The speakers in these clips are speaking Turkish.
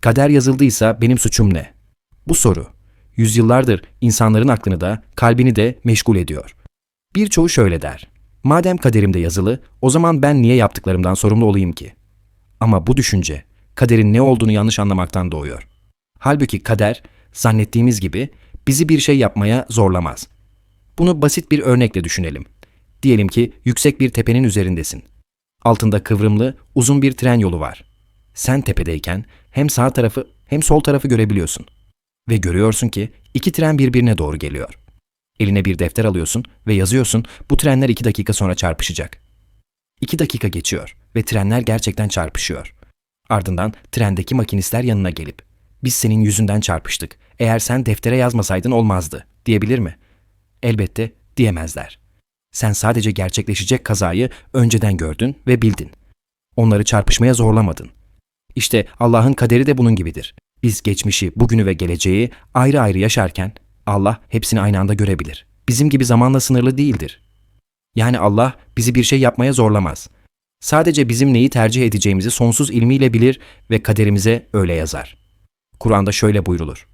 Kader yazıldıysa benim suçum ne? Bu soru yüzyıllardır insanların aklını da kalbini de meşgul ediyor. Birçoğu şöyle der. Madem kaderimde yazılı, o zaman ben niye yaptıklarımdan sorumlu olayım ki? Ama bu düşünce kaderin ne olduğunu yanlış anlamaktan doğuyor. Halbuki kader zannettiğimiz gibi bizi bir şey yapmaya zorlamaz. Bunu basit bir örnekle düşünelim. Diyelim ki yüksek bir tepenin üzerindesin. Altında kıvrımlı, uzun bir tren yolu var. Sen tepedeyken hem sağ tarafı hem sol tarafı görebiliyorsun. Ve görüyorsun ki iki tren birbirine doğru geliyor. Eline bir defter alıyorsun ve yazıyorsun bu trenler iki dakika sonra çarpışacak. İki dakika geçiyor ve trenler gerçekten çarpışıyor. Ardından trendeki makinistler yanına gelip biz senin yüzünden çarpıştık. Eğer sen deftere yazmasaydın olmazdı diyebilir mi? Elbette diyemezler. Sen sadece gerçekleşecek kazayı önceden gördün ve bildin. Onları çarpışmaya zorlamadın. İşte Allah'ın kaderi de bunun gibidir. Biz geçmişi, bugünü ve geleceği ayrı ayrı yaşarken Allah hepsini aynı anda görebilir. Bizim gibi zamanla sınırlı değildir. Yani Allah bizi bir şey yapmaya zorlamaz. Sadece bizim neyi tercih edeceğimizi sonsuz ilmiyle bilir ve kaderimize öyle yazar. Kur'an'da şöyle buyrulur.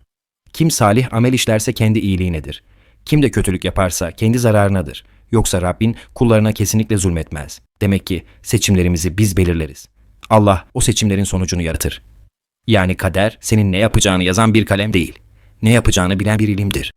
Kim salih amel işlerse kendi iyiliğinedir. Kim de kötülük yaparsa kendi zararınadır. Yoksa Rabbin kullarına kesinlikle zulmetmez. Demek ki seçimlerimizi biz belirleriz. Allah o seçimlerin sonucunu yaratır. Yani kader senin ne yapacağını yazan bir kalem değil. Ne yapacağını bilen bir ilimdir.